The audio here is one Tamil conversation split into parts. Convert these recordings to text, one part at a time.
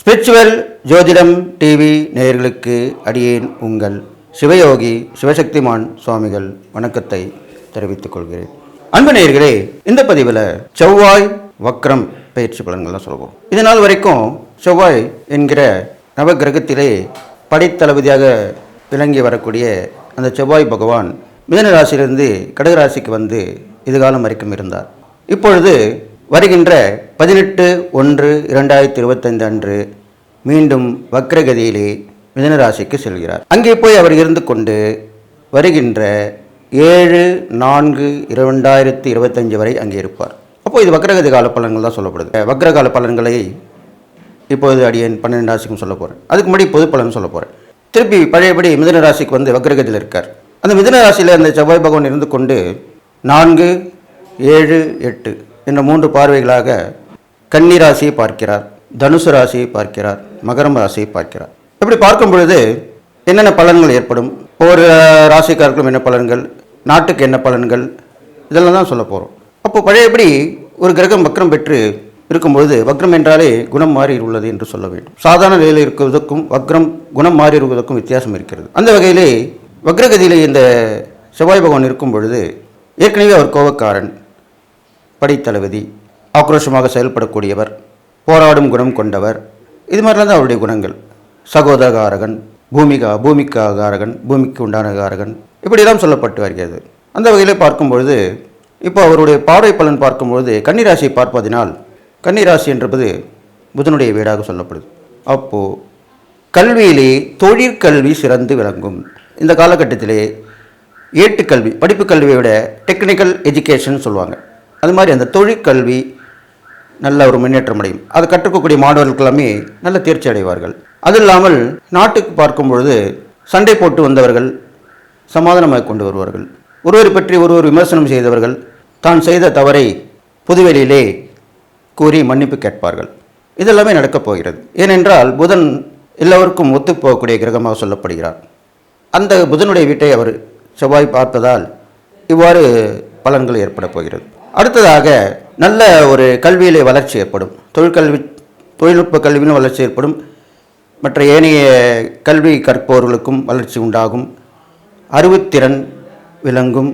ஸ்பிரிச்சுவல் ஜோதிடம் டிவி நேயர்களுக்கு அடியேன் உங்கள் சிவயோகி சிவசக்திமான் சுவாமிகள் வணக்கத்தை தெரிவித்துக் கொள்கிறேன். அன்பு நேயர்களே இந்த பதிவில் செவ்வாய் வக்ரம் பயிற்சி பலன்கள்லாம் சொல்லுவோம் இது நாள் வரைக்கும் செவ்வாய் என்கிற நவகிரகத்திலே படைத்தளபதியாக விளங்கி வரக்கூடிய அந்த செவ்வாய் பகவான் மிதன ராசியிலிருந்து கடகராசிக்கு வந்து இதுகாலம் வரைக்கும் இருந்தார். இப்பொழுது வருகின்ற பதினெட்டு ஒன்று இரண்டாயிரத்தி இருபத்தைந்து அன்று மீண்டும் வக்ரகதியிலே மிதனராசிக்கு செல்கிறார். அங்கே போய் அவர் இருந்து கொண்டு வருகின்ற ஏழு நான்கு இரண்டாயிரத்தி இருபத்தஞ்சு வரை அங்கே இருப்பார். அப்போது இது வக்ரகதி கால பலன்கள் தான் சொல்லப்படுது. வக்ரகால பலன்களை இப்போது அடியன் பன்னெண்டு ராசிக்கும் சொல்ல போகிறேன் அதுக்கு முன்னாடி பொது பலன் சொல்ல போகிறேன் திருப்பி பழையபடி மிதன ராசிக்கு வந்து வக்ரகதியில் இருக்கார். அந்த மிதன ராசியில் அந்த செவ்வாய் பகவான் இருந்து கொண்டு நான்கு ஏழு எட்டு என்ற மூன்று பார்வைகளாக கன்னி ராசியை பார்க்கிறார் தனுசு ராசியை பார்க்கிறார் மகரம் ராசியை பார்க்கிறார். இப்படி பார்க்கும் பொழுது என்னென்ன பலன்கள் ஏற்படும்? ஒவ்வொரு ராசிக்காருக்கும் என்ன பலன்கள்? நாட்டுக்கு என்ன பலன்கள்? இதெல்லாம் தான் சொல்ல போகிறோம் அப்போ பழையபடி ஒரு கிரகம் வக்ரம் பெற்று இருக்கும்பொழுது வக்ரம் என்றாலே குணம் மாறி உள்ளது என்று சொல்ல வேண்டும். சாதாரண நிலையில் இருக்குவதற்கும் வக்ரம் குணம் மாறி இருப்பதற்கும் வித்தியாசம் இருக்கிறது. அந்த வகையிலே வக்ரகதியிலே இந்த செவ்வாய் பகவான் இருக்கும் பொழுது ஏற்கனவே அவர் கோபக்காரன் படைத்தளபதி ஆக்ரோஷமாக செயல்படக்கூடியவர் போராடும் குணம் கொண்டவர். இது மாதிரிலாம் தான் அவருடைய குணங்கள். சகோதரகாரகன் பூமிகா பூமிக்காகாரகன் பூமிக்கு உண்டான காரகன் இப்படியெல்லாம் சொல்லப்பட்டு வருகிறது. அந்த வகையில் பார்க்கும் பொழுது இப்போ அவருடைய பார்வை பலன் பார்க்கும்பொழுது கன்னிராசியை பார்ப்பதினால் கன்னிராசி என்பது புதனுடைய வீடாக சொல்லப்படுது. அப்போது கல்வியிலே தொழிற்கல்வி சிறந்து விளங்கும். இந்த காலகட்டத்திலே ஏட்டுக்கல்வி படிப்பு கல்வியை விட டெக்னிக்கல் எஜுகேஷன் சொல்லுவாங்க. அது மாதிரி அந்த தொழிற்கல்வி நல்ல ஒரு முன்னேற்றம் அடையும். அதை கற்றுக்கக்கூடிய மாணவர்கள் எல்லாமே நல்ல தேர்ச்சி அடைவார்கள். அது இல்லாமல் நாட்டுக்கு பார்க்கும் பொழுது சண்டை போட்டு வந்தவர்கள் சமாதானமாக கொண்டு வருவார்கள். ஒருவரை பற்றி ஒருவர் விமர்சனம் செய்தவர்கள் தான் செய்த தவறை பொதுவெளியிலே கூறி மன்னிப்பு கேட்பார்கள். இதெல்லாமே நடக்கப் போகிறது. ஏனென்றால் புதன் எல்லோருக்கும் ஒத்துப்போகக்கூடிய கிரகமாக சொல்லப்படுகிறார். அந்த புதனுடைய வீட்டை அவர் செவ்வாய் பார்ப்பதால் இவ்வாறு பலன்கள் ஏற்பட போகிறது. அடுத்ததாக நல்ல ஒரு கல்வியிலே வளர்ச்சி ஏற்படும். தொழிற்கல்வி தொழில்நுட்ப கல்வியிலும் வளர்ச்சி ஏற்படும். மற்ற ஏனைய கல்வி கற்பவர்களுக்கும் வளர்ச்சி உண்டாகும். அறிவுத்திறன் விளங்கும்.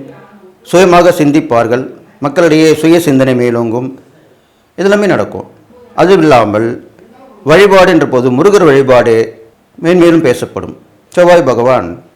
சுயமாக சிந்திப்பார்கள். மக்களிடையே சுய சிந்தனை மேலோங்கும். இதெல்லாமே நடக்கும். அதுவும் இல்லாமல் வழிபாடு என்ற போது முருகர் வழிபாடு மேன்மேலும் பேசப்படும். செவ்வாய் பகவான்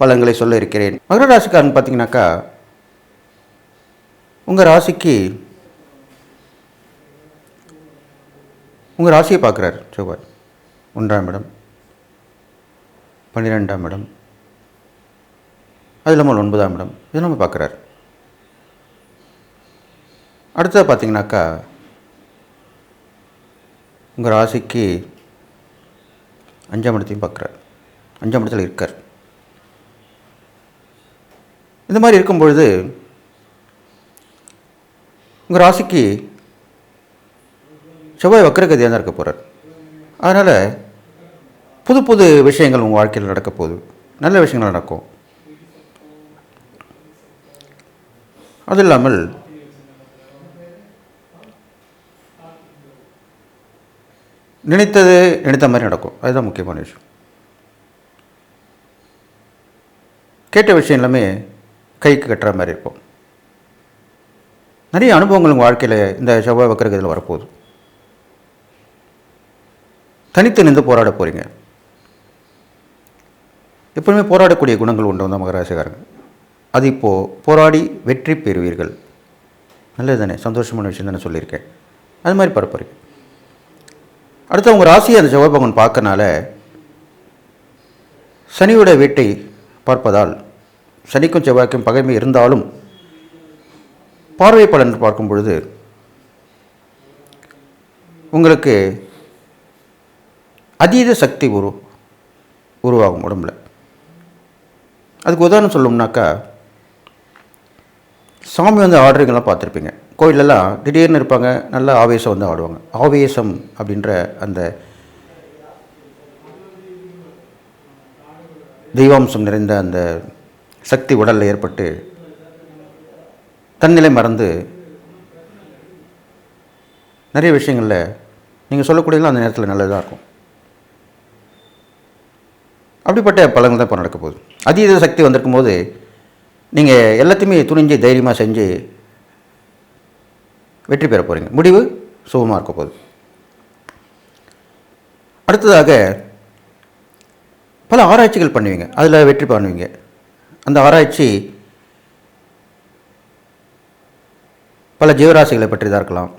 பலன்களை சொல்ல இருக்கிறேன். மகர ராசிக்காரன் பார்த்தீங்கன்னாக்கா உங்கள் ராசிக்கு உங்கள் ராசியை பார்க்குறாரு செவ்வாய். ஒன்றாம் இடம் பன்னிரெண்டாம் இடம் அது இல்லாமல் ஒன்பதாம் இடம் இது நம்ம பார்க்குறாரு. அடுத்தது பார்த்தீங்கன்னாக்கா உங்கள் ராசிக்கு அஞ்சாம் இடத்தையும் பார்க்குறார். அஞ்சாம் இடத்துல இருக்கார். இந்த மாதிரி இருக்கும் பொழுது உங்கள் ராசிக்கு செவ்வாய் வக்கரகதியாக தான் இருக்க போகிறார் அதனால் புது புது விஷயங்கள் உங்கள் வாழ்க்கையில் நடக்க போகுது. நல்ல விஷயங்கள் நடக்கும். அது இல்லாமல் நினைத்தது நினைத்த மாதிரி நடக்கும். அதுதான் முக்கியமான விஷயம். கேட்ட விஷயம் எல்லாமே கைக்கு கட்டுற மாதிரி இருக்கும். நிறைய அனுபவங்கள் உங்கள் வாழ்க்கையில் இந்த செவ்வாய் வக்கரகத்தில் வரப்போகுது. தனித்து நின்று போராட போகிறீங்க எப்பவுமே போராடக்கூடிய குணங்கள் உண்டு வந்து மகராசிக்காரங்க. அது இப்போது போராடி வெற்றி பெறுவீர்கள். நல்லது தானே சந்தோஷமான விஷயம் தானே சொல்லியிருக்கேன். அது மாதிரி பரப்புறீங்க அடுத்து உங்கள் ராசியை அந்த செவ்வாய் பகவான் பார்க்கனால சனியோட வீட்டை பார்ப்பதால் சனிக்கும் செவ்வாய்க்கும் பகைமை இருந்தாலும் பார்வை பலன் பார்க்கும் பொழுது உங்களுக்கு அதீத சக்தி உரு உருவாகும் உடம்புல. அதுக்கு உதாரணம் சொல்லணும்னாக்கா சாமி வந்து ஆடுறீங்களாம் பார்த்துருப்பீங்க. கோயிலெல்லாம் திடீர்னு இருப்பாங்க நல்ல ஆவேசம் வந்து ஆடுவாங்க. ஆவேசம் அப்படின்ற அந்த தெய்வாம்சம் நிறைந்த அந்த சக்தி உடலில் ஏற்பட்டு தன்னிலை மறந்து நிறைய விஷயங்களில் நீங்கள் சொல்லக்கூடியதெல்லாம் அந்த நேரத்தில் நல்லதாக இருக்கும். அப்படிப்பட்ட பலன்கள் தான் இப்போ நடக்க போகுது. அதீத சக்தி வந்திருக்கும் போது நீங்கள் எல்லாத்தையுமே துணிஞ்சு தைரியமாக செஞ்சு வெற்றி பெற போகிறீங்க முடிவு சுகமாக இருக்க போகுது. அடுத்ததாக பல ஆராய்ச்சிகள் பண்ணுவீங்க. அதில் வெற்றி பண்ணுவீங்க. அந்த ஆராய்ச்சி பல ஜீவராசிகளை பற்றி தான் இருக்கலாம்.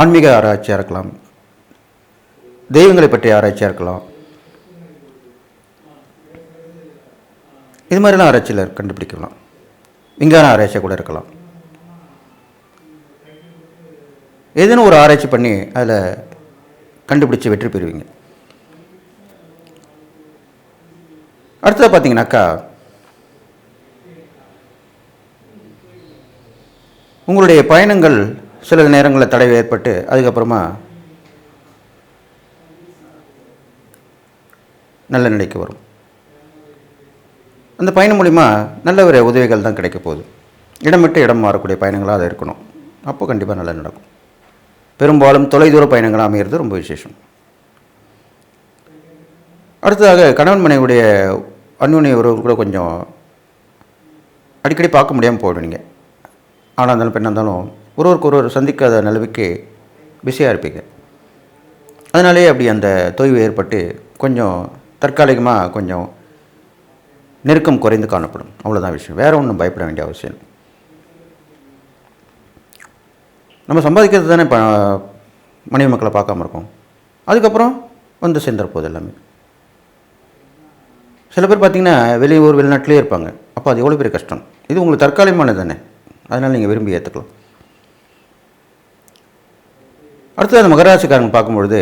ஆன்மீக ஆராய்ச்சியாக இருக்கலாம். தெய்வங்களை பற்றிய ஆராய்ச்சியாக இருக்கலாம். இது மாதிரிலாம் ஆராய்ச்சியில் கண்டுபிடிக்கலாம். விஞ்ஞான ஆராய்ச்சியாக கூட இருக்கலாம். ஏதேனும் ஒரு ஆராய்ச்சி பண்ணி அதில் கண்டுபிடிச்சி வெற்றி பெறுவீங்க. அடுத்தது பார்த்தீங்கன்னாக்கா உங்களுடைய பயணங்கள் சில நேரங்களில் தடை ஏற்பட்டு அதுக்கப்புறமா நல்ல நிலைக்கு வரும். அந்த பயணம் மூலிமா நல்ல ஒரு உதவிகள் தான் கிடைக்க போகுது. இடம் விட்டு இடம் மாறக்கூடிய பயணங்களாக அதை இருக்கணும். அப்போ கண்டிப்பாக நல்லா நடக்கும். பெரும்பாலும் தொலைதூர பயணங்களாக அமைகிறது ரொம்ப விசேஷம். அடுத்ததாக கணவன் மனைவியுடைய அந்யுன்ய உறவு கூட கொஞ்சம் அடிக்கடி பார்க்க முடியாமல் போயிடுவீங்க ஆனால் இருந்தாலும் பெண்ணாக இருந்தாலும் ஒருவருக்கு ஒருவர் சந்திக்காத நிலவுக்கு பிஸியாக இருப்பீங்க. அதனாலே அப்படி அந்த தொய்வு ஏற்பட்டு கொஞ்சம் தற்காலிகமாக கொஞ்சம் நெருக்கம் குறைந்து காணப்படும். அவ்வளோதான் விஷயம். வேறு ஒன்றும் பயப்பட வேண்டிய அவசியம் நம்ம சம்பாதிக்கிறது தானே இப்போ மனைவி மக்களை பார்க்காம இருக்கோம். அதுக்கப்புறம் வந்து சேர்ந்துற போகுது எல்லாமே. சில பேர் பார்த்தீங்கன்னா வெளியூர் வெளிநாட்டிலே இருப்பாங்க. அப்போ அது எவ்வளோ பெரிய கஷ்டம்? இது உங்களுக்கு தற்காலிகமானது தானே? அதனால் நீங்கள் விரும்பி ஏற்றுக்கலாம். அடுத்தது அந்த மகராசிக்காரங்க பார்க்கும்பொழுது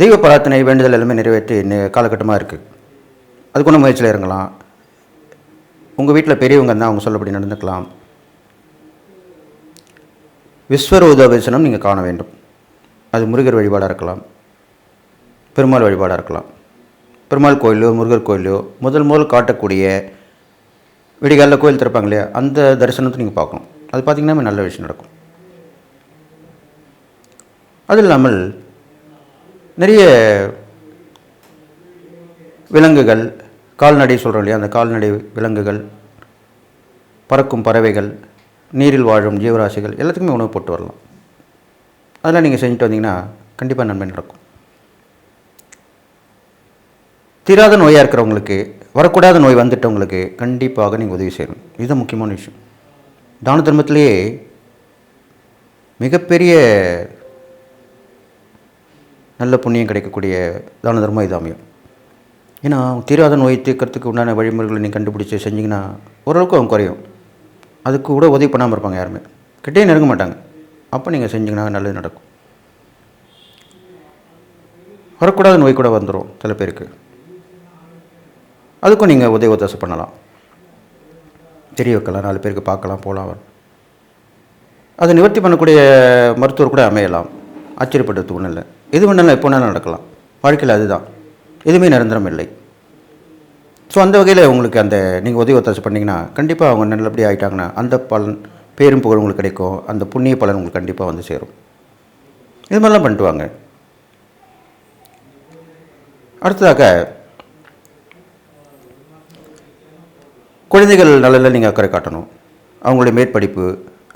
தெய்வ பிரார்த்தனை வேண்டுதல் எல்லாமே நிறைவேற்றி காலகட்டமாக இருக்குது அதுக்குன்னு முயற்சியில் இறங்கலாம். உங்கள் வீட்டில் பெரியவங்க இருந்தால் அவங்க சொல்லப்படி நடந்துக்கலாம். விஸ்வரூத தரிசனம் நீங்கள் காண வேண்டும். அது முருகர் வழிபாடாக இருக்கலாம். பெருமாள் வழிபாடாக இருக்கலாம். பெருமாள் கோயிலோ முருகர் கோயிலோ முதல் முதல் காட்டக்கூடிய விடிகாலில் கோயில் திறப்பாங்க இல்லையா? அந்த தரிசனத்தை நீங்கள் பார்க்கணும். அது பார்த்தீங்கன்னா நல்ல விஷயம் நடக்கும். அது இல்லாமல் நிறைய விலங்குகள் கால்நடை சொல்கிறோம் இல்லையா? அந்த கால்நடை விலங்குகள் பறக்கும் பறவைகள் நீரில் வாழும் ஜீவராசிகள் எல்லாத்துக்குமே உணவு போட்டு வரலாம். அதெல்லாம் நீங்கள் செஞ்சுட்டு வந்தீங்கன்னா கண்டிப்பாக நன்மை நடக்கும். தீராத நோயாக இருக்கிறவங்களுக்கு வரக்கூடாத நோய் வந்துட்டவங்களுக்கு கண்டிப்பாக நீங்கள் உதவி செய்யணும். இதுதான் முக்கியமான விஷயம். தான தர்மத்திலேயே மிகப்பெரிய நல்ல புண்ணியம் கிடைக்கக்கூடிய தான தர்மம் இது அமையும். ஏன்னா தீராத நோய் தீர்க்கறதுக்கு உண்டான வழிமுறைகளை நீங்கள் கண்டுபிடிச்சி செஞ்சிங்கன்னா ஓரளவுக்கு அவங்க குறையும். அதுக்கு கூட உதவி பண்ணாமல் இருப்பாங்க யாருமே. கிட்டே நெருங்க மாட்டாங்க. அப்போ நீங்கள் செஞ்சிங்கன்னா நல்லது நடக்கும். வரக்கூடாத நோய் கூட வந்துடும் சில பேருக்கு. அதுக்கும் நீங்கள் உதவி ஒத்தாசை பண்ணலாம். தெரிய வைக்கலாம் நாலு பேருக்கு பார்க்கலாம் போகலாம் அதை நிவர்த்தி பண்ணக்கூடிய மருத்துவர் கூட அமையலாம். ஆச்சரியப்படுறது ஒன்றும் இல்லை. எது வேணாலும் எப்போ வேணாலும் நடக்கலாம். வாழ்க்கையில் அதுதான். எதுவுமே நிரந்தரம் இல்லை. ஸோ அந்த வகையில் உங்களுக்கு அந்த நீங்கள் உதவி ஒத்தாசை பண்ணிங்கன்னா கண்டிப்பாக அவங்க நல்லபடி ஆகிட்டாங்கன்னா அந்த பலன் பேரும் புகழ் உங்களுக்கு கிடைக்கும். அந்த புண்ணிய பலன் உங்களுக்கு கண்டிப்பாக வந்து சேரும். இது மாதிரிலாம் பண்ணிட்டு வாங்க. அடுத்ததாக குழந்தைகள் நலனில் நீங்கள் அக்கறை காட்டணும். அவங்களுடைய மேற்படிப்பு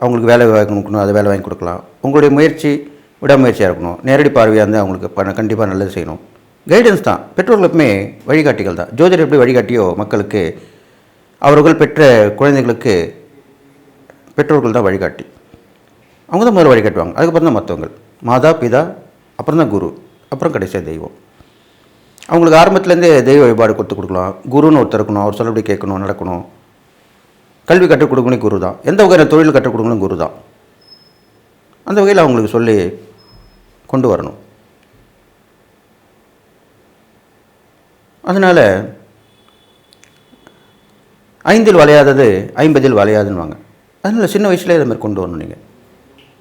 அவங்களுக்கு வேலை வாங்கி கொடுக்கணும் அதை வேலை வாங்கி கொடுக்கலாம். உங்களுடைய முயற்சி விடாமுயற்சியாக இருக்கணும். நேரடி பார்வையாக இருந்து அவங்களுக்கு பண்ண கண்டிப்பாக நல்லது செய்யணும். கைடன்ஸ் தான். பெற்றோர்களுக்குமே வழிகாட்டிகள் தான். ஜோதிடர் எப்படி வழிகாட்டியோ மக்களுக்கு அவர்கள் பெற்ற குழந்தைகளுக்கு பெற்றோர்கள் தான் வழிகாட்டி. அவங்க தான் முதல்ல வழிகாட்டுவாங்க. அதுக்கப்புறம் தான் மற்றவங்க மாதா பிதா அப்புறம் தான் குரு அப்புறம் கடைசியாக தெய்வம். அவங்களுக்கு ஆரம்பத்துலேருந்தே தெய்வ வழிபாடு கொடுத்து கொடுக்கலாம். குருன்னு ஒருத்தர் இருக்கணும் அவர் சொல்லபடி கேட்கணும் நடக்கணும். கல்வி கற்றுக் கொடுக்கணும் குரு தான். எந்த வகையில் தொழில் கற்றுக் கொடுக்கணும் குரு தான். அந்த வகையில் அவங்களுக்கு சொல்லி கொண்டு வரணும். அதனால் ஐந்தில் வளையாதது ஐம்பதில் வளையாதுன்னுவாங்க. அதனால் சின்ன வயசுலேயே இதை மாதிரி கொண்டு வரணும் நீங்கள்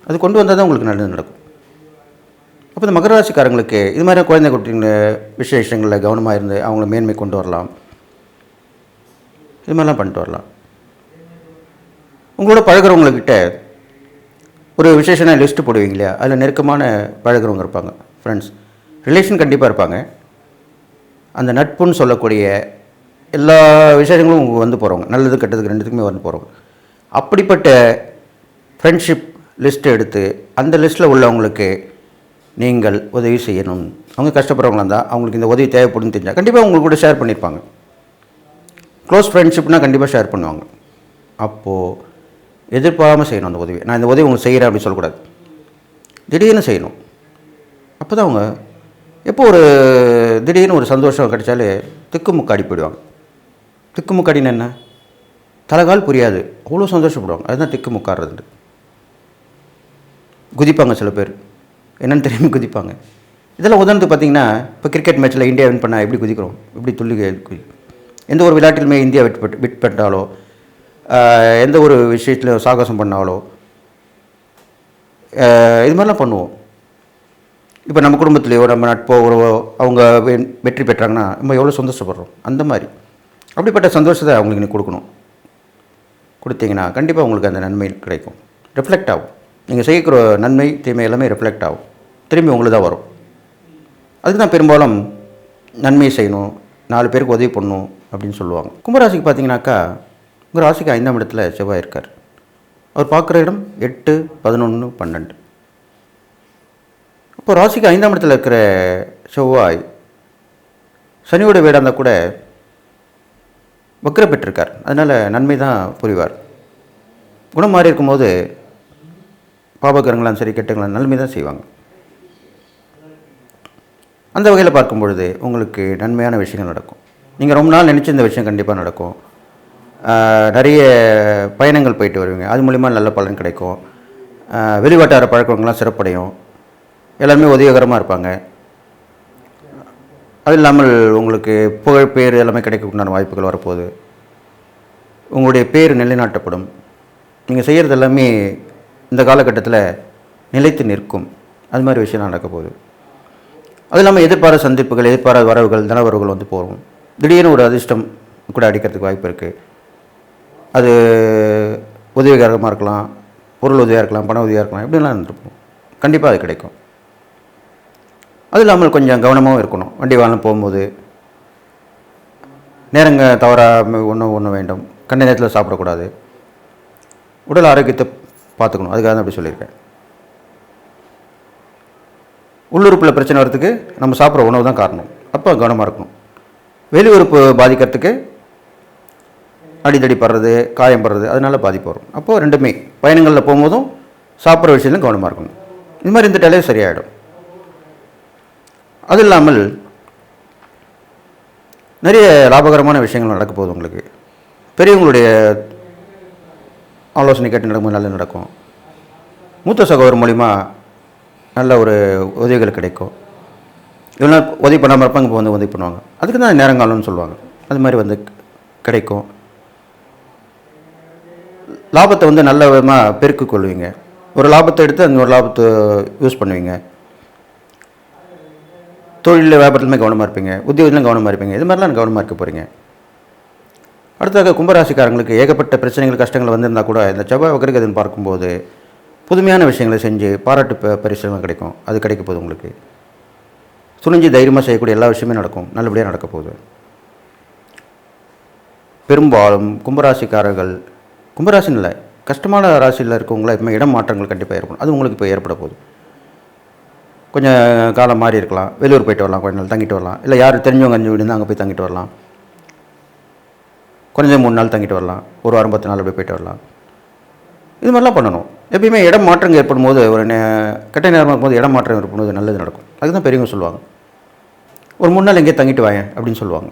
அது கொண்டு வந்தால் தான் உங்களுக்கு நல்லது நடக்கும். அப்போ இந்த மகர ராசிக்காரங்களுக்கு இது மாதிரி குழந்தை குட்டிங்க விசேஷங்களில் கவனமாக இருந்து அவங்கள மேன்மை கொண்டு வரலாம். இது மாதிரிலாம் பண்ணிட்டு வரலாம். உங்களோட பழகிறவங்கக்கிட்ட ஒரு விசேஷன லிஸ்ட்டு போடுவீங்க இல்லையா? அதில் நெருக்கமான பழகிறவங்க இருப்பாங்க ஃப்ரெண்ட்ஸ் ரிலேஷன் கண்டிப்பாக இருப்பாங்க. அந்த நட்புன்னு சொல்லக்கூடிய எல்லா விசேஷங்களும் உங்களுக்கு வந்து போகிறவங்க நல்லது கெட்டதுக்கு ரெண்டுத்துக்குமே வந்து போகிறவங்க அப்படிப்பட்ட ஃப்ரெண்ட்ஷிப் லிஸ்ட்டு எடுத்து அந்த லிஸ்ட்டில் உள்ளவங்களுக்கு நீங்கள் உதவி செய்யணும். அவங்க கஷ்டப்படுறவங்களா இருந்தால் அவங்களுக்கு இந்த உதவி தேவைப்படுன்னு தெரிஞ்சால் கண்டிப்பாக உங்களுக்கு கூட ஷேர் பண்ணியிருப்பாங்க க்ளோஸ் ஃப்ரெண்ட்ஷிப்னால் கண்டிப்பாக ஷேர் பண்ணுவாங்க. அப்போது எதிர்பாராமல் செய்யணும் அந்த உதவி நான் இந்த உதவி உங்களுக்கு செய்கிறேன் அப்படின்னு சொல்லக்கூடாது. திடீர்னு செய்யணும். அப்போ தான் அவங்க எப்போ ஒரு திடீர்னு ஒரு சந்தோஷம் கிடைச்சாலே திக்குமுக்காடி போயிடுவாங்க. திக்குமுக்காடின்னு என்ன? தலைகால் புரியாது. அவ்வளோ சந்தோஷப்படுவாங்க. அதுதான் திக்குமுக்காடுறது குதிப்பாங்க சில பேர். என்னென்னு தெரியாமல் குதிப்பாங்க. இதெல்லாம் உதாரணத்துக்கு பார்த்தீங்கன்னா இப்போ கிரிக்கெட் மேட்ச்சில் இந்தியா வின் பண்ணால் எப்படி குதிக்கிறோம்? எப்படி துள்ளி குதி எந்த ஒரு விளையாட்டிலுமே இந்தியா வெட் பெட் விட் பண்ணாலோ எந்த ஒரு விஷயத்தில் சாகசம் பண்ணாலோ இது மாதிரிலாம் பண்ணுவோம். இப்போ நம்ம குடும்பத்துலேயோ நம்ம நட்போ உறவோ அவங்க வெ- வெற்றி பெற்றாங்கன்னா நம்ம எவ்வளோ சந்தோஷப்படுறோம்? அந்த மாதிரி. அப்படிப்பட்ட சந்தோஷத்தை அவங்களுக்கு நீ கொடுக்கணும். கொடுத்தீங்கன்னா கண்டிப்பாக உங்களுக்கு அந்த நன்மை கிடைக்கும். ரிஃப்ளெக்ட் ஆகும். நீங்கள் செய்யக்கிற நன்மை தீமை எல்லாமே ரிஃப்ளெக்ட் ஆகும். திரும்பி உங்களுக்கு தான் வரும். அதுக்கு தான் பெரும்பாலும் நன்மை செய்யணும் நாலு பேருக்கு உதவி பண்ணணும் அப்படின்னு சொல்லுவாங்க. கும்பராசிக்கு பார்த்தீங்கன்னாக்கா உங்கள் ராசிக்கு ஐந்தாம் இடத்துல செவ்வாய் இருக்கார். அவர் பார்க்குற இடம் எட்டு பதினொன்று பன்னெண்டு. இப்போ ராசிக்கு ஐந்தாம் இடத்துல இருக்கிற செவ்வாய் சனியோட வீடாக இருந்தால் கூட வக்ர பெற்றிருக்கார் அதனால் நன்மை தான் புரிவார். குணம் மாறி இருக்கும்போது பாபகரங்களாம் சரி கெட்டங்களாம் நன்மை தான் செய்வாங்க. அந்த வகையில் பார்க்கும் பொழுது உங்களுக்கு நன்மையான விஷயங்கள் நடக்கும். நீங்கள் ரொம்ப நாள் நினச்சிருந்த விஷயம் கண்டிப்பாக நடக்கும். நிறைய பயணங்கள் போயிட்டு வருவீங்க. அது மூலிமா நல்ல பலன் கிடைக்கும். ஆஹ், வெளிவட்டார பழக்கங்கள்லாம் சிறப்படையும். எல்லாருமே உதவிகரமாக இருப்பாங்க. அது இல்லாமல் உங்களுக்கு புகழ் பேர் எல்லாமே கிடைக்கக்கூடிய வாய்ப்புகள் வரப்போகுது. உங்களுடைய பேர் நிலைநாட்டப்படும். நீங்கள் செய்கிறது எல்லாமே இந்த காலகட்டத்தில் நிலைத்து நிற்கும். அது மாதிரி விஷயம் நடக்க போகுது அது இல்லாமல் எதிர்பாராத சந்திப்புகள் எதிர்பாராத வரவுகள் தனவரவுகள் வந்து போகும். திடீர்னு ஒரு அதிர்ஷ்டம் கூட அடிக்கிறதுக்கு வாய்ப்பு இருக்குது அது உதவிகரமாக இருக்கலாம் பொருள் உதவியாக இருக்கலாம் பண உதவியாக இருக்கலாம் இப்படிலாம் இருந்திருக்கும். கண்டிப்பாக அது கிடைக்கும். அது இல்லாமல் கொஞ்சம் கவனமாகவும் இருக்கணும். வண்டி வாகனம் போகும்போது நேரங்க தவறாமல் ஒன்று ஒன்று வேண்டும். கண்ட நேரத்தில் சாப்பிடக்கூடாது. உடல் ஆரோக்கியத்தை பார்த்துக்கணும். அதுக்காக தான் அப்படி சொல்லியிருக்கேன். உள்ளுறுப்பில் பிரச்சனை வரதுக்கு நம்ம சாப்பிட்ற உணவு தான் காரணம். அப்போ கவனமாக இருக்கணும். வெளி உறுப்பு பாதிக்கிறதுக்கு அடித்தடி படுறது காயம் படுறது அதனால பாதிப்பு வரும். அப்போது ரெண்டுமே பயணங்களில் போகும்போதும் சாப்பிட்ற விஷயத்துலையும் கவனமாக இருக்கணும். இந்த மாதிரி இருந்துட்டாலே சரியாயிடும். அது இல்லாமல் நிறைய லாபகரமான விஷயங்கள் நடக்க போகுது உங்களுக்கு. பெரியவங்களுடைய ஆலோசனை கேட்டு நடக்கும்போது நல்லது நடக்கும். மூத்த சகோதரர் மூலிமா நல்ல ஒரு உதவிகள் கிடைக்கும். இவ்வளோ உதவி பண்ணாமல் இருப்பாங்க இப்போ வந்து உதவி பண்ணுவாங்க. அதுக்கு தான் நேரங்காலம்னு சொல்லுவாங்க. அது மாதிரி வந்து கிடைக்கும். லாபத்தை வந்து நல்ல விதமாக பெருக்கிக் கொள்வீங்க. ஒரு லாபத்தை எடுத்து அந்த ஒரு லாபத்தை யூஸ் பண்ணுவீங்க. தொழிலில் வியாபாரத்துலையுமே கவனமாக இருப்பீங்க. உத்தியோகத்திலும் கவனமாக இருப்பீங்க. இது மாதிரிலாம் கவனமாக இருக்க போகிறீங்க அடுத்ததாக கும்பராசிக்காரங்களுக்கு ஏகப்பட்ட பிரச்சனைகள் கஷ்டங்கள் வந்திருந்தால் கூட இந்த செவ்வாய் வக்கரகதின்னு பார்க்கும்போது புதுமையான விஷயங்களை செஞ்சு பாராட்டு ப- பரிசுகள் கிடைக்கும். அது கிடைக்க போகுது உங்களுக்கு. துணிஞ்சு தைரியமாக செய்யக்கூடிய எல்லா விஷயமே நடக்கும். நல்லபடியாக நடக்க போகுது. பெரும்பாலும் கும்பராசிக்காரர்கள் கும்பராசின்னு இல்லை கஷ்டமான ராசியில் இருக்கவங்கள இப்போ இடம் மாற்றங்கள் கண்டிப்பாக ஏற்படும். அது உங்களுக்கு இப்போ ஏற்பட போகுது. கொஞ்சம் காலம் மாறி இருக்கலாம். வெளியூர் போயிட்டு வரலாம் கொஞ்ச நாள் தங்கிட்டு வரலாம். இல்லை யார் தெரிஞ்சவங்க அஞ்சு வீடு அங்கே போய் தங்கிட்டு வரலாம். குறைஞ்ச மூணு நாள் தங்கிட்டு வரலாம். ஒரு வாரம் பத்து நாள் அப்படியே போயிட்டு வரலாம். இது மாதிரிலாம் பண்ணணும். எப்பயுமே இடம் மாற்றங்கள் ஏற்படும் போது ஒரு கெட்ட நேரமாக இருக்கும்போது இடம் மாற்றம் ஏற்படும்போது நல்லது நடக்கும். அதுதான் பெரியவங்க சொல்லுவாங்க. ஒரு மூணு நாள் எங்கேயே தங்கிட்டு வாயேன் அப்படின்னு சொல்லுவாங்க.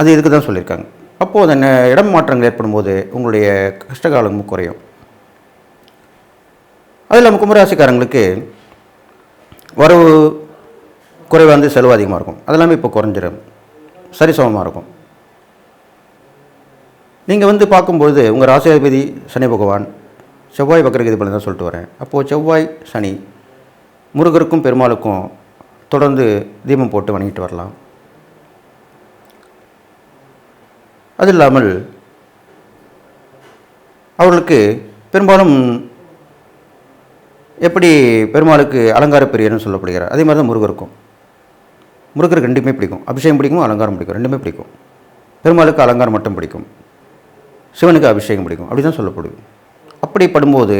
அது இதுக்கு தான் சொல்லியிருக்காங்க. அப்போது அந்த இடம் மாற்றங்கள் ஏற்படும் போது உங்களுடைய கஷ்டகாலமும் குறையும். அது இல்லாமல் கும்பராசிக்காரங்களுக்கு வரவு குறைவாக வந்து செலவு அதிகமாக இருக்கும். அதெல்லாமே இப்போ குறைஞ்சிடும் சரிசமமாக இருக்கும். நீங்கள் வந்து பார்க்கும்பொழுது உங்கள் ராசியாதிபதி சனி பகவான் செவ்வாய் வக்கரகதி பலன் தான் சொல்லிட்டு வரேன். அப்போது செவ்வாய் சனி முருகருக்கும் பெருமாளுக்கும் தொடர்ந்து தீபம் போட்டு வணங்கிட்டு வரலாம். அது இல்லாமல் அவர்களுக்கு பெரும்பாலும் எப்படி பெருமாளுக்கு அலங்கார பிரியர்னு சொல்லப்படுகிறார் அதே மாதிரி தான் முருகருக்கும். முருகருக்கு ரெண்டுமே பிடிக்கும். அபிஷேகம் பிடிக்கும் அலங்காரம் பிடிக்கும். ரெண்டுமே பிடிக்கும். பெருமாளுக்கு அலங்காரம் மட்டும் பிடிக்கும். சிவனுக்கு அபிஷேகம் பிடிக்கும். அப்படி தான் சொல்லப்படுது. அப்படி படும்போது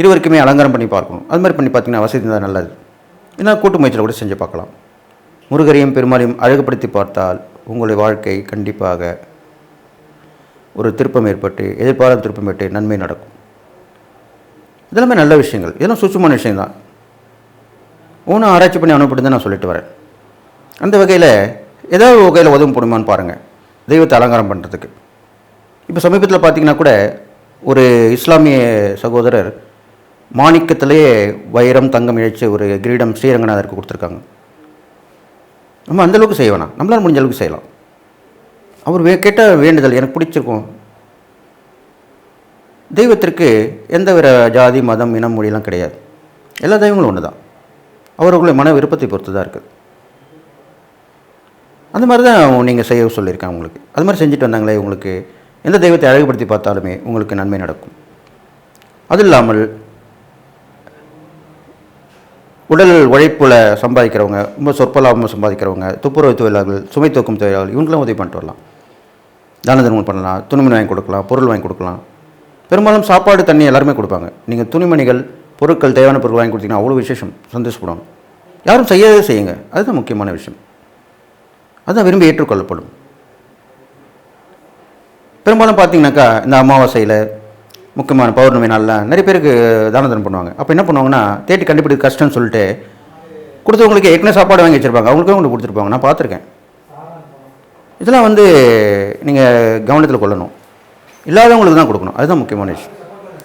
இருவருக்குமே அலங்காரம் பண்ணி பார்க்கணும். அது மாதிரி பண்ணி பார்த்தீங்கன்னா வசதி தான் நல்லது. ஏன்னா கூட்டு முயற்சியில் கூட செஞ்சு பார்க்கலாம். முருகரையும் பெருமாளையும் அழகுபடுத்தி பார்த்தால் உங்களுடைய வாழ்க்கை கண்டிப்பாக ஒரு திருப்பம் ஏற்பட்டு எதிர்பாராத திருப்பம் ஏற்பட்டு நன்மை நடக்கும். இதெல்லாமே நல்ல விஷயங்கள். இதெல்லாம் சுத்தமான விஷயம்தான். ஒன்றும் ஆராய்ச்சி பண்ணி அனுப்பப்பட்டு தான் நான் சொல்லிட்டு வரேன். அந்த வகையில் ஏதாவது வகையில் உதவும் போடுமான்னு பாருங்கள் தெய்வத்தை அலங்காரம் பண்ணுறதுக்கு இப்போ சமீபத்தில் பார்த்தீங்கன்னா கூட ஒரு இஸ்லாமிய சகோதரர் மாணிக்கத்திலேயே வைரம் தங்கம் இழைச்ச ஒரு கிரீடம் ஸ்ரீரங்கநாதருக்கு கொடுத்துருக்காங்க. நம்ம அந்த அளவுக்கு செய்ய வேணாம். நம்மளால் முடிஞ்ச அளவுக்கு செய்யலாம். அவர் வே கேட்ட வேண்டுதல் எனக்கு பிடிச்சிருக்கும். தெய்வத்திற்கு எந்த வித ஜாதி மதம் இனம் மொழியெல்லாம் கிடையாது. எல்லா தெய்வங்களும் ஒன்று தான் அவர்களுடைய மன விருப்பத்தை பொறுத்து தான் இருக்குது. அந்த மாதிரி தான் நீங்கள் செய்ய சொல்லியிருக்காங்க உங்களுக்கு. அது மாதிரி செஞ்சுட்டு வந்தாங்களே உங்களுக்கு. எந்த தெய்வத்தை அழகுபடுத்தி பார்த்தாலுமே உங்களுக்கு நன்மை நடக்கும். அது இல்லாமல் உடல் உழைப்பில் சம்பாதிக்கிறவங்க ரொம்ப சொற்ப லாபம் சம்பாதிக்கிறவங்க துப்புரவு தொழிலாளர்கள் சுமை தூக்கும் தொழிலாளர்கள் இவங்களாம் உதவி பண்ணிட்டு வரலாம். தான தர்மம் பண்ணலாம் துணிமணி வாங்கி கொடுக்கலாம் பொருள் வாங்கி கொடுக்கலாம். பெரும்பாலும் சாப்பாடு தண்ணி எல்லாருமே கொடுப்பாங்க. நீங்கள் துணிமணிகள் பொருட்கள் தேவையான பொருட்கள் வாங்கி கொடுத்தீங்கன்னா அவ்வளோ விசேஷம் சந்தோஷப்படுவாங்க. யாரும் செய்யவே செய்யுங்க. அதுதான் முக்கியமான விஷயம். அதுதான் விரும்பி ஏற்றுக்கொள்ளப்படும். பெரும்பாலும் பார்த்தீங்கன்னாக்கா இந்த அமாவாசையில் முக்கியமான பௌர்ணமி நாளில் நிறைய பேருக்கு தான தர்மம் பண்ணுவாங்க. அப்போ என்ன பண்ணுவாங்கன்னா தேடி கண்டுபிடிக்க கஷ்டம்னு சொல்லிட்டு கொடுத்தவங்களுக்கு ஏற்கனவே சாப்பாடு வாங்கி வச்சுருப்பாங்க. அவங்களுக்கும் உங்களுக்கு கொடுத்துருப்பாங்க. நான் பார்த்துருக்கேன். இதெல்லாம் வந்து நீங்கள் கவனத்தில் கொள்ளணும். இல்லாதவங்களுக்கு தான் கொடுக்கணும். அதுதான் முக்கியமான விஷயம்.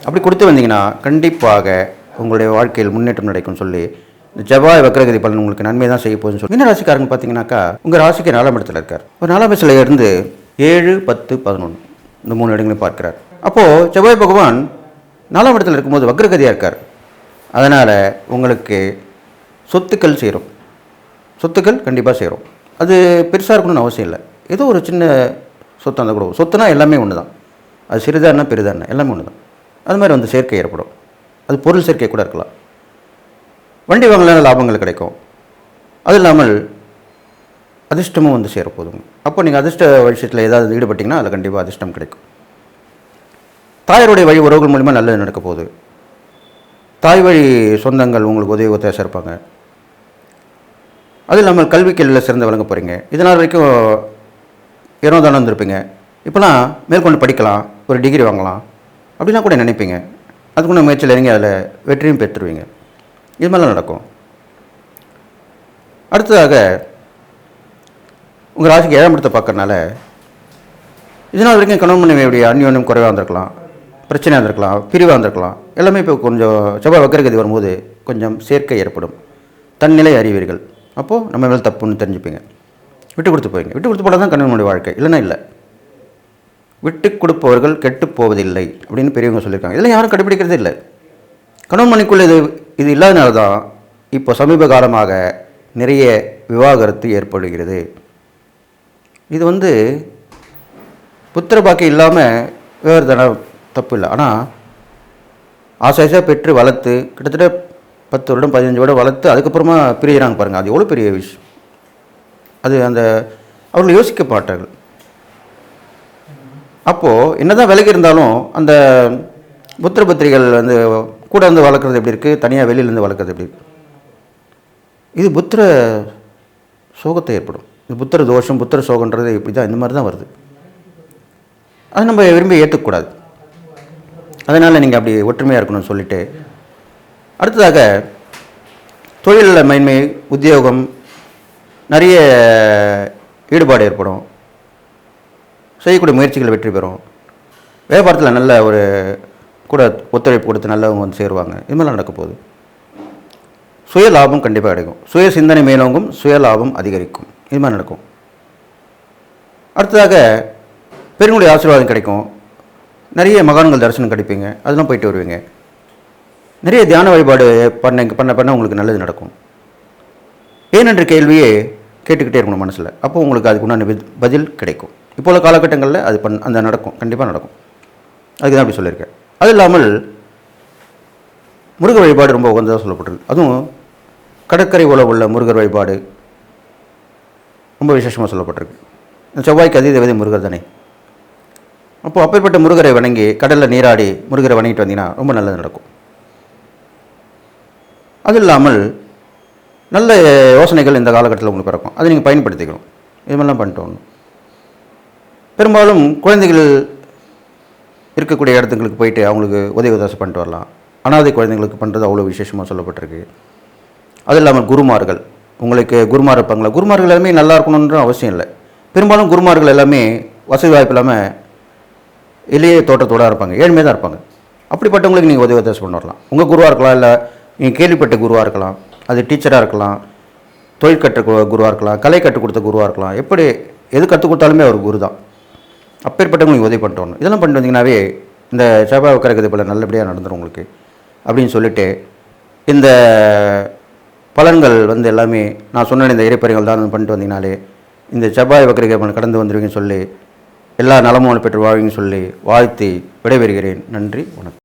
அப்படி கொடுத்து வந்தீங்கன்னா கண்டிப்பாக உங்களுடைய வாழ்க்கையில் முன்னேற்றம் நடக்கும்னு சொல்லி இந்த செவ்வாய் வக்ரகதி பலன் உங்களுக்கு நன்மை தான் செய்ய போகுதுன்னு சொல்லி என்ன ராசிக்காரங்க பார்த்தீங்கன்னாக்கா உங்கள் ராசிக்கு நாலாம் இடத்துல இருக்கார். ஒரு நாலாம் இடத்துல இருந்து ஏழு பத்து பதினொன்று இந்த மூணு இடங்களையும் பார்க்கிறார். அப்போது செவ்வாய் பகவான் நாலாம் இடத்துல இருக்கும்போது வக்ரகதியாக இருக்கார். அதனால் உங்களுக்கு சொத்துக்கள் சேரும். சொத்துக்கள் கண்டிப்பாக சேரும். அது பெருசாக இருக்கணும்னு அவசியம் இல்லை. ஏதோ ஒரு சின்ன சொத்து அந்த கூட சொத்துனா எல்லாமே ஒன்று தான் அது சிறிதானா பெரிதானா எல்லாமே ஒன்று தான் அது மாதிரி வந்து சேர்க்கை ஏற்படும். அது பொருள் சேர்க்கை கூட இருக்கலாம். வண்டி வாங்கலாம் லாபங்கள் கிடைக்கும். அது இல்லாமல் அதிர்ஷ்டமும் வந்து சேரப்போதுங்க அப்போ நீங்கள் அதிர்ஷ்ட விஷயத்தில் ஏதாவது ஈடுபட்டிங்கன்னா அதில் கண்டிப்பாக அதிர்ஷ்டம் கிடைக்கும். தாயருடைய வழி உறவுகள் மூலிமா நல்லது நடக்க போகுது. தாய் வழி சொந்தங்கள் உங்களுக்கு உதவி ஒத்தாசம் இருப்பாங்க அது இல்லாமல் கல்வி கேள்வியில் சிறந்து வழங்க போகிறீங்க இதனால் வரைக்கும் இரநூதானம் வந்திருப்பீங்க இப்போலாம் மேற்கொண்டு படிக்கலாம் ஒரு டிகிரி வாங்கலாம் அப்படிலாம் கூட நினைப்பீங்க. அதுக்குள்ள முயற்சியில் இறங்கி அதில் வெற்றியும் பெற்றுருவீங்க. இது மாதிரிலாம் நடக்கும். அடுத்ததாக உங்கள் ராசிக்கு ஏழாம் இடத்தை பார்க்கறனால இதனால் வரைக்கும் கணவன் மனைவியுடைய அந்யோன்யம் குறைவாக இருந்திருக்கலாம் பிரச்சனையாக இருந்திருக்கலாம் பிரிவாக இருந்திருக்கலாம். எல்லாமே இப்போ கொஞ்சம் செவ்வாய் வக்கரகதி வரும்போது கொஞ்சம் சேர்க்கை ஏற்படும். தன்னிலை அறிவீர்கள். அப்போது நம்ம மேலே தப்புன்னு தெரிஞ்சுப்பீங்க. விட்டு கொடுத்து போவீங்க. விட்டு கொடுத்து போனால் தான் கணவனுடைய வாழ்க்கை. இல்லைன்னா இல்லை. விட்டு கொடுப்பவர்கள் கெட்டுப் போவதில்லை அப்படின்னு பெரியவங்க சொல்லியிருக்காங்க. இதெல்லாம் யாரும் கடைபிடிக்கிறதே இல்லை. கணவன் மணிக்குள்ளே இது இது இல்லாதனால தான் இப்போ சமீப காலமாக நிறைய விவாகரத்து ஏற்படுகிறது. இது வந்து புத்திர பாக்கியம் இல்லாமல் விவகாரத்தான தப்பு இல்லை. ஆனால் ஆசை பெற்று வளர்த்து கிட்டத்தட்ட பத்து வருடம் பதினஞ்சு வருடம் வளர்த்து அதுக்கப்புறமா பிரியிறாங்க பாருங்கள் அது எவ்வளோ பெரிய விஷயம். அது அந்த அவர்கள் யோசிக்க மாட்டார்கள். அப்போது என்னதான் விலகி இருந்தாலும் அந்த புத்திர பத்திரிகள் வந்து கூட வந்து வளர்க்குறது எப்படி இருக்குது தனியாக வெளியிலேருந்து வளர்க்குறது எப்படி இருக்குது இது புத்திர சோகத்தை ஏற்படும். இது புத்திர தோஷம் புத்திர சோகன்றது இப்படி தான் இந்த மாதிரி தான் வருது. அது நம்ம விரும்பி ஏற்றுக்கக்கூடாது அதனால் நீங்கள் அப்படி ஒற்றுமையாக இருக்கணும்னு சொல்லிட்டு அடுத்ததாக தொழிலில் மேன்மை உத்தியோகம் நிறைய ஈடுபாடு ஏற்படும். செய்யக்கூடிய முயற்சிகள் வெற்றி பெறும். வியாபாரத்தில் நல்ல ஒரு கூட ஒத்துழைப்பு கொடுத்து நல்லவங்க வந்து சேருவாங்க. இது மாதிரிலாம் நடக்க போகுது. சுய லாபம் கண்டிப்பாக கிடைக்கும். சுய சிந்தனை மேலோங்கும் சுய லாபம் அதிகரிக்கும். இது மாதிரி நடக்கும். அடுத்ததாக பெருங்குடி ஆசீர்வாதம் கிடைக்கும். நிறைய மகான்கள் தரிசனம் கிடைப்பீங்க. அதெல்லாம் போயிட்டு வருவீங்க. நிறைய தியான வழிபாடு பண்ண பண்ண பண்ண உங்களுக்கு நல்லது நடக்கும். ஏனென்ற கேள்வியே கேட்டுக்கிட்டே இருக்கணும் மனசில். அப்போ உங்களுக்கு அதுக்கு உண்டான பதில் கிடைக்கும். இப்போ உள்ள காலகட்டங்களில் அது பண் அந்த நடக்கும். கண்டிப்பாக நடக்கும். அதுக்கு தான் அப்படி சொல்லியிருக்கேன். அது இல்லாமல் முருகர் வழிபாடு ரொம்ப உகந்ததாக சொல்லப்பட்டிருக்கு. அதுவும் கடற்கரை உள்ள உள்ள முருகர் வழிபாடு ரொம்ப விசேஷமாக சொல்லப்பட்டிருக்கு. இந்த செவ்வாய்க்கு அதிதேவதை முருகர் தானே. அப்போது அப்பேற்பட்ட முருகரை வணங்கி கடலில் நீராடி முருகரை வணங்கிட்டு வந்தீங்கன்னா ரொம்ப நல்லது நடக்கும். அது இல்லாமல் நல்ல யோசனைகள் இந்த காலகட்டத்தில் உங்களுக்கு பிறக்கும். அதை நீங்கள் பயன்படுத்திக்கணும். இது மாதிரிலாம் பண்ணிட்டு வரணும். பெரும்பாலும் குழந்தைகள் இருக்கக்கூடிய இடத்துங்களுக்கு போயிட்டு அவங்களுக்கு உதவி உதாசம் பண்ணிட்டு வரலாம். அனாதை குழந்தைங்களுக்கு பண்ணுறது அவ்வளோ விசேஷமாக சொல்லப்பட்டிருக்கு. அது இல்லாமல் குருமார்கள். உங்களுக்கு குருமார் இருப்பாங்களா? குருமார்கள் எல்லாமே நல்லா இருக்கணுன்ற அவசியம் இல்லை. பெரும்பாலும் குருமார்கள் எல்லாமே வசதி வாய்ப்பு இல்லாமல் இளைய தோட்டத்தோடு இருப்பாங்க. ஏழ்மையாக தான் இருப்பாங்க. அப்படிப்பட்டவங்களுக்கு நீங்கள் உதவி உதவி பண்ண வரலாம். உங்கள் குருவாக இருக்கலாம் இல்லை நீங்கள் கேள்விப்பட்ட குருவாக இருக்கலாம் அது டீச்சராக இருக்கலாம் தொழில் கற்ற குருவாக இருக்கலாம் கலை கற்றுக் கொடுத்த குருவாக இருக்கலாம் எப்படி எது கற்றுக் கொடுத்தாலுமே அவர் குரு தான். அப்பேற்பட்டவங்களுக்கு உதவி பண்ணிட்டு வரணும் இதெல்லாம் பண்ணிட்டு வந்தீங்கன்னாவே இந்த செவ்வாய் உக்கரகதை போல் நல்லபடியாக நடந்துடும் உங்களுக்கு. அப்படின்னு சொல்லிட்டு இந்த பலன்கள் வந்து எல்லாமே நான் சொன்ன இந்த இறைப்பறைகள் தான் பண்ணிட்டு வந்தீங்கனாலே இந்த செவ்வாய் வக்கரிகரமன் கடந்து வந்துடுவீங்கன்னு சொல்லி எல்லா நலமும் பெற்று வாழ்வீங்கன்னு சொல்லி வாழ்த்தி விடைபெறுகிறேன். நன்றி வணக்கம்.